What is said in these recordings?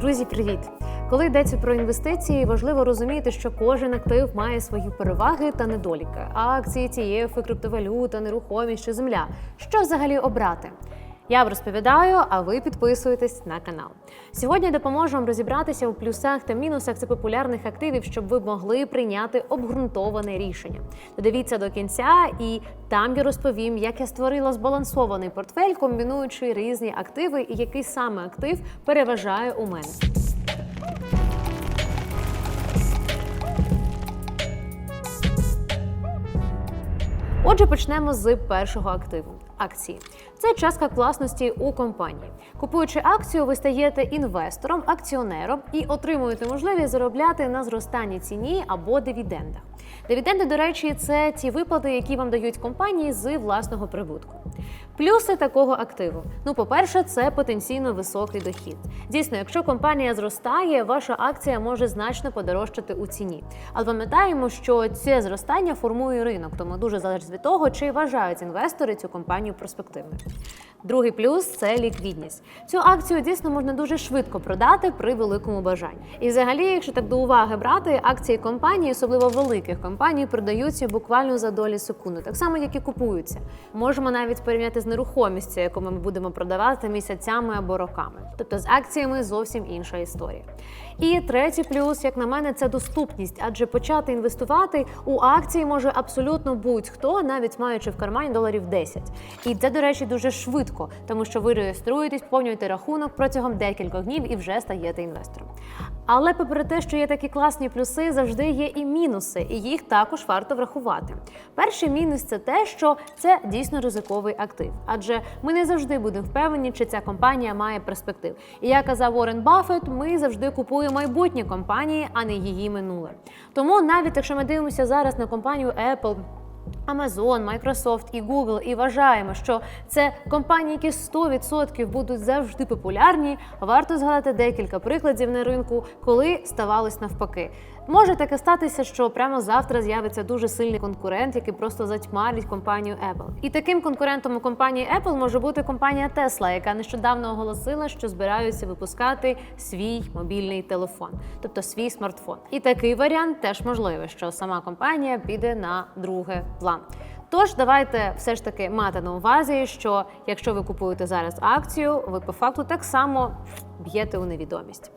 Друзі, привіт! Коли йдеться про інвестиції, важливо розуміти, що кожен актив має свої переваги та недоліки. Акції, ETF, криптовалюта, нерухомість чи земля. Що взагалі обрати? Я вам розповідаю, а ви підписуєтесь на канал. Сьогодні допоможу вам розібратися у плюсах та мінусах цих популярних активів, щоб ви могли прийняти обґрунтоване рішення. Додивіться до кінця, і там я розповім, як я створила збалансований портфель, комбінуючи різні активи, і який саме актив переважає у мене. Отже, почнемо з першого активу акції. Це частка власності у компанії. Купуючи акцію, ви стаєте інвестором, акціонером і отримуєте можливість заробляти на зростанні ціні або дивідендах. Дивіденди, до речі, це ті виплати, які вам дають компанії з власного прибутку. Плюси такого активу. Ну, по-перше, це потенційно високий дохід. Дійсно, якщо компанія зростає, ваша акція може значно подорожчати у ціні. Але пам'ятаємо, що це зростання формує ринок, тому дуже залежить від того, чи вважають інвестори цю компанію перспективною. Другий плюс це ліквідність. Цю акцію дійсно можна дуже швидко продати при великому бажанні. І взагалі, якщо так до уваги брати, акції компаній, особливо великих компаній, продаються буквально за долі секунди, так само як і купуються. Можемо навіть порівняти з нерухомістю, яку ми будемо продавати місяцями або роками. Тобто з акціями зовсім інша історія. І третій плюс, як на мене, це доступність, адже почати інвестувати у акції може абсолютно будь-хто, навіть маючи в кармані доларів 10. І це, до речі, дуже швидко, тому що ви реєструєтесь, повнюєте рахунок протягом декількох днів і вже стаєте інвестором. Але попри те, що є такі класні плюси, завжди є і мінуси, і їх також варто врахувати. Перший мінус це те, що це дійсно ризиковий актив, адже ми не завжди будемо впевнені, чи ця компанія має перспектив. І як казав Уоррен Баффет, ми завжди купуємо майбутні компанії, а не її минуле. Тому навіть якщо ми дивимося зараз на компанію Apple. Amazon, Microsoft і Google і вважаємо, що це компанії, які 100% будуть завжди популярні. Варто згадати декілька прикладів на ринку, коли ставалось навпаки. Може таке статися, що прямо завтра з'явиться дуже сильний конкурент, який просто затьмарить компанію Apple. І таким конкурентом у компанії Apple може бути компанія Tesla, яка нещодавно оголосила, що збираються випускати свій мобільний телефон, тобто свій смартфон. І такий варіант теж можливий, що сама компанія піде на друге план. Тож давайте все ж таки мати на увазі, що якщо ви купуєте зараз акцію, ви по факту так само б'єте у невідомість.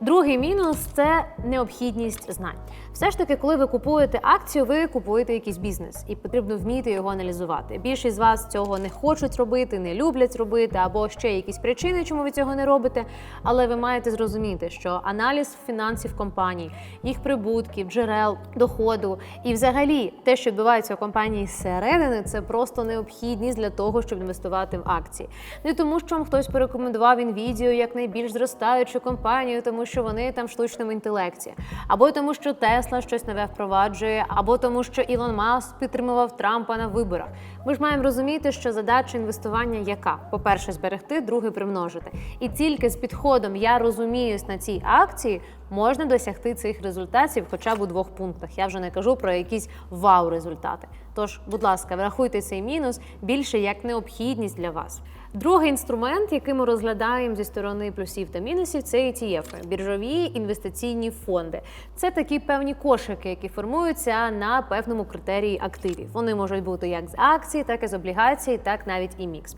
Другий мінус це необхідність знань. Все ж таки, коли ви купуєте акцію, ви купуєте якийсь бізнес, і потрібно вміти його аналізувати. Більшість з вас цього не хочуть робити, не люблять робити, або ще якісь причини, чому ви цього не робите. Але ви маєте зрозуміти, що аналіз фінансів компаній, їх прибутків, джерел, доходу і, взагалі, те, що відбувається у компанії зсередини, це просто необхідність для того, щоб інвестувати в акції. Не тому, що вам хтось порекомендував Nvidia як найбільш зростаючу компанію, тому що вони там в штучному інтелекті, або тому, що Тесла щось нове впроваджує, або тому, що Ілон Маск підтримував Трампа на виборах. Ми ж маємо розуміти, що задача інвестування яка? По-перше, зберегти, друге примножити. І тільки з підходом я розуміюсь на цій акції. Можна досягти цих результатів хоча б у двох пунктах. Я вже не кажу про якісь вау-результати. Тож, будь ласка, врахуйте цей мінус більше як необхідність для вас. Другий інструмент, який ми розглядаємо зі сторони плюсів та мінусів, це ETF – біржові інвестиційні фонди. Це такі певні кошики, які формуються на певному критерії активів. Вони можуть бути як з акцій, так і з облігацій, так навіть і мікс.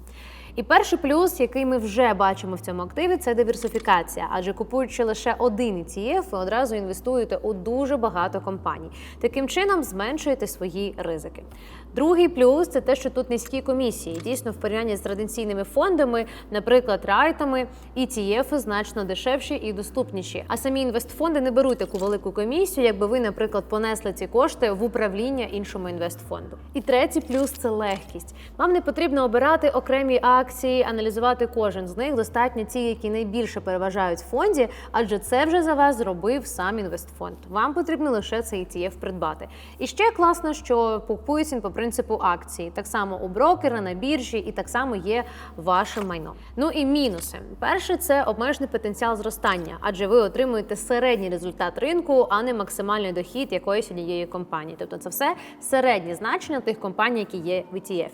І перший плюс, який ми вже бачимо в цьому активі, це диверсифікація. Адже купуючи лише один ETF, ви одразу інвестуєте у дуже багато компаній. Таким чином зменшуєте свої ризики. Другий плюс це те, що тут низькі комісії. Дійсно, в порівнянні з традиційними фондами, наприклад, райтами, ETF значно дешевші і доступніші. А самі інвестфонди не беруть таку велику комісію, якби ви, наприклад, понесли ці кошти в управління іншому інвестфонду. І третій плюс це легкість. Вам не потрібно обирати окремі акції, аналізувати кожен з них. Достатньо ті, які найбільше переважають в фонді, адже це вже за вас зробив сам інвестфонд. Вам потрібно лише цей ETF придбати. І ще класно, що купується він по принципу акції. Так само у брокера на біржі, і так само є ваше майно. Ну і мінуси. Перше це обмежений потенціал зростання, адже ви отримуєте середній результат ринку, а не максимальний дохід якоїсь однієї компанії. Тобто, це все середнє значення тих компаній, які є в ETF.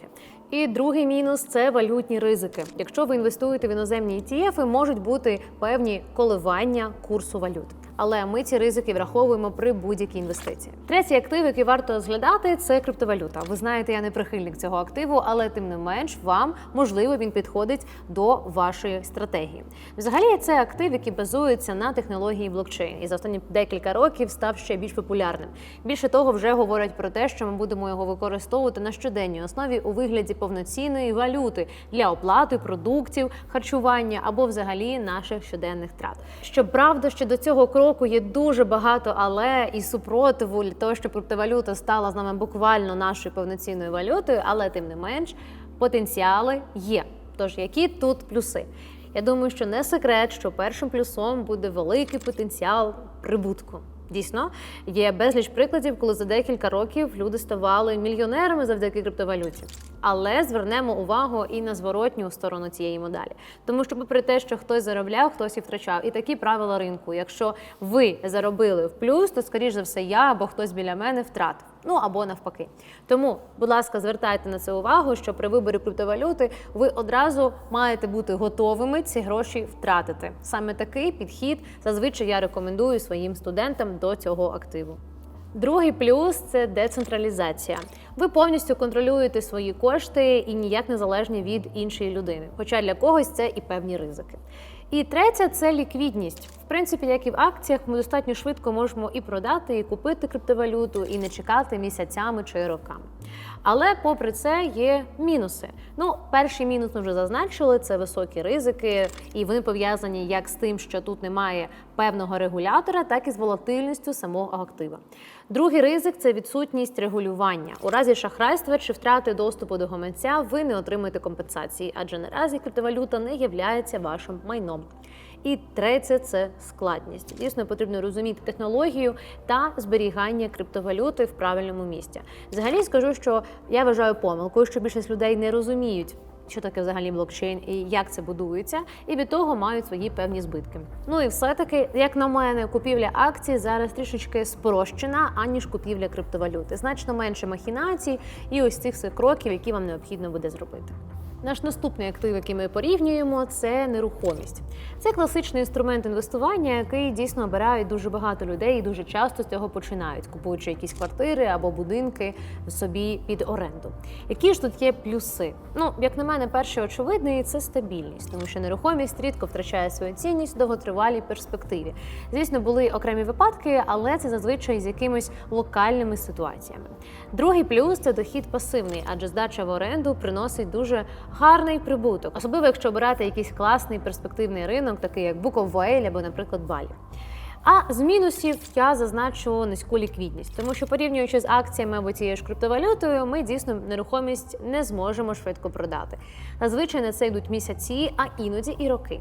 І другий мінус це валютні ризики. Якщо ви інвестуєте в іноземні ETF, можуть бути певні коливання курсу валют. Але ми ці ризики враховуємо при будь-якій інвестиції. Третій актив, який варто розглядати, це криптовалюта. Ви знаєте, я не прихильник цього активу, але тим не менш вам можливо він підходить до вашої стратегії. Взагалі, це актив, який базується на технології блокчейн, і за останні декілька років став ще більш популярним. Більше того, вже говорять про те, що ми будемо його використовувати на щоденній основі у вигляді повноцінної валюти для оплати продуктів, харчування або взагалі наших щоденних трат. Щоправда, що до цього кроку є дуже багато, але і супротиву для того, щоб криптовалюта стала з нами буквально нашою повноцінною валютою, але тим не менш потенціали є. Тож які тут плюси? Я думаю, що не секрет, що першим плюсом буде великий потенціал прибутку. Дійсно, є безліч прикладів, коли за декілька років люди ставали мільйонерами завдяки криптовалюті. Але звернемо увагу і на зворотню сторону цієї моделі, тому що попри те, що хтось заробляв, хтось і втрачав, і такі правила ринку. Якщо ви заробили в плюс, то скоріш за все я або хтось біля мене втратив. Ну або навпаки. Тому, будь ласка, звертайте на це увагу, що при виборі криптовалюти ви одразу маєте бути готовими ці гроші втратити. Саме такий підхід зазвичай я рекомендую своїм студентам до цього активу. Другий плюс це децентралізація. Ви повністю контролюєте свої кошти і ніяк не залежні від іншої людини. Хоча для когось це і певні ризики. І третє це ліквідність. Принципі, як і в акціях, ми достатньо швидко можемо і продати, і купити криптовалюту, і не чекати місяцями чи роками. Але попри це є мінуси. Ну, перший мінус ми вже зазначили, це високі ризики, і вони пов'язані як з тим, що тут немає певного регулятора, так і з волатильністю самого актива. Другий ризик це відсутність регулювання. У разі шахрайства чи втрати доступу до гаманця ви не отримаєте компенсації, адже наразі криптовалюта не є вашим майном. І третє це складність. Дійсно, потрібно розуміти технологію та зберігання криптовалюти в правильному місці. Взагалі скажу, що я вважаю помилкою, що більшість людей не розуміють. Що таке взагалі блокчейн і як це будується, і від того мають свої певні збитки. Ну і все-таки, як на мене, купівля акцій зараз трішечки спрощена, аніж купівля криптовалюти. Значно менше махінацій і ось цих всіх кроків, які вам необхідно буде зробити. Наш наступний актив, який ми порівнюємо, це нерухомість. Це класичний інструмент інвестування, який дійсно обирають дуже багато людей і дуже часто з цього починають, купуючи якісь квартири або будинки собі під оренду. Які ж тут є плюси? Ну, як на мене, перший очевидний це стабільність, тому що нерухомість рідко втрачає свою цінність в довготривалій перспективі. Звісно, були окремі випадки, але це зазвичай з якимись локальними ситуаціями. Другий плюс це дохід пасивний, адже здача в оренду приносить дуже гарний прибуток, особливо якщо обирати якийсь класний перспективний ринок, такий як Буковель або, наприклад, Балі. А з мінусів я зазначу низьку ліквідність, тому що порівнюючи з акціями або цією ж криптовалютою, ми дійсно нерухомість не зможемо швидко продати. Зазвичай на це йдуть місяці, а іноді і роки.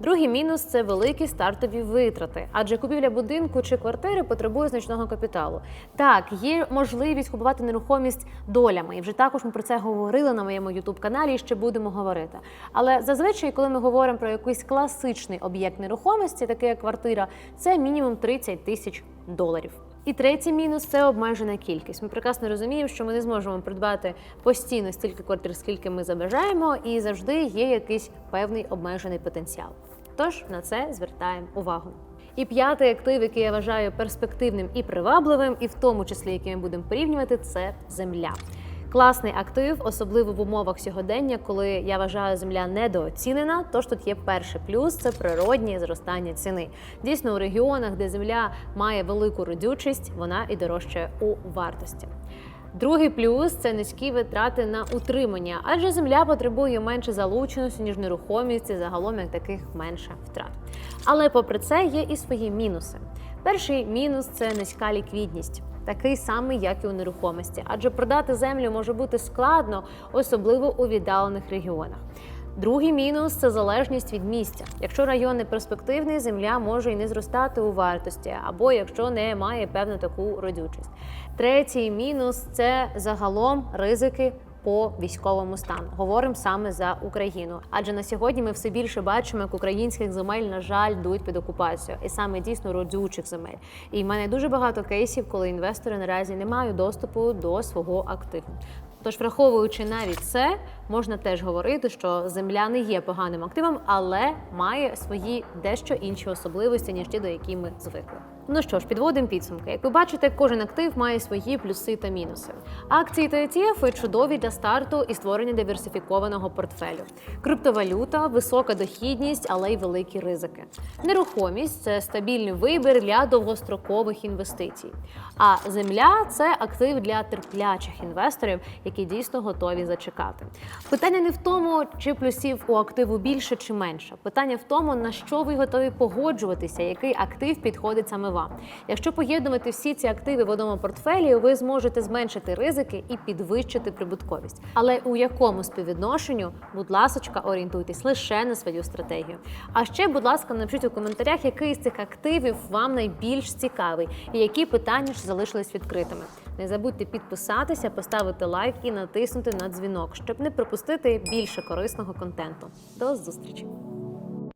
Другий мінус це великі стартові витрати, адже купівля будинку чи квартири потребує значного капіталу. Так, є можливість купувати нерухомість долями, і вже також ми про це говорили на моєму ютуб каналі і ще будемо говорити. Але зазвичай, коли ми говоримо про якийсь класичний об'єкт нерухомості, такий як квартира, це мінімум 30 тисяч доларів. І третій мінус це обмежена кількість. Ми прекрасно розуміємо, що ми не зможемо придбати постійно стільки квартир, скільки ми забажаємо, і завжди є якийсь певний обмежений потенціал. Тож на це звертаємо увагу. І п'ятий актив, який я вважаю перспективним і привабливим, і в тому числі, який ми будемо порівнювати, це земля. Класний актив, особливо в умовах сьогодення, коли я вважаю, земля недооцінена. Тож тут є перший плюс це природнє зростання ціни. Дійсно, у регіонах, де земля має велику родючість, вона і дорожчає у вартості. Другий плюс це низькі витрати на утримання, адже земля потребує менше залученості, ніж нерухомість, і загалом як таких менше втрат. Але попри це є і свої мінуси. Перший мінус це низька ліквідність такий самий, як і у нерухомості, адже продати землю може бути складно, особливо у віддалених регіонах. Другий мінус це залежність від місця. Якщо район не перспективний, земля може і не зростати у вартості, або якщо не має певну таку родючість. Третій мінус це загалом ризики. По військовому стану говоримо саме за Україну, адже на сьогодні ми все більше бачимо, як українських земель на жаль йдуть під окупацію, і саме дійсно родючих земель. І в мене дуже багато кейсів, коли інвестори наразі не мають доступу до свого активу. Тож, враховуючи навіть це, можна теж говорити, що земля не є поганим активом, але має свої дещо інші особливості, ніж ті, до які ми звикли. Ну що ж, підводимо підсумки. Як ви бачите, кожен актив має свої плюси та мінуси. Акції та ETF чудові для старту і створення диверсифікованого портфелю. Криптовалюта, висока дохідність, але й великі ризики. Нерухомість це стабільний вибір для довгострокових інвестицій. А земля це актив для терплячих інвесторів, які дійсно готові зачекати. Питання не в тому, чи плюсів у активу більше чи менше. Питання в тому, на що ви готові погоджуватися, який актив підходить саме вам. Якщо поєднувати всі ці активи в одному портфелі, ви зможете зменшити ризики і підвищити прибутковість. Але у якому співвідношенню, будь ласка, орієнтуйтесь лише на свою стратегію. А ще, будь ласка, напишіть у коментарях, який з цих активів вам найбільш цікавий і які питання ж залишились відкритими. Не забудьте підписатися, поставити лайк і натиснути на дзвінок, щоб не пропустити більше корисного контенту. До зустрічі!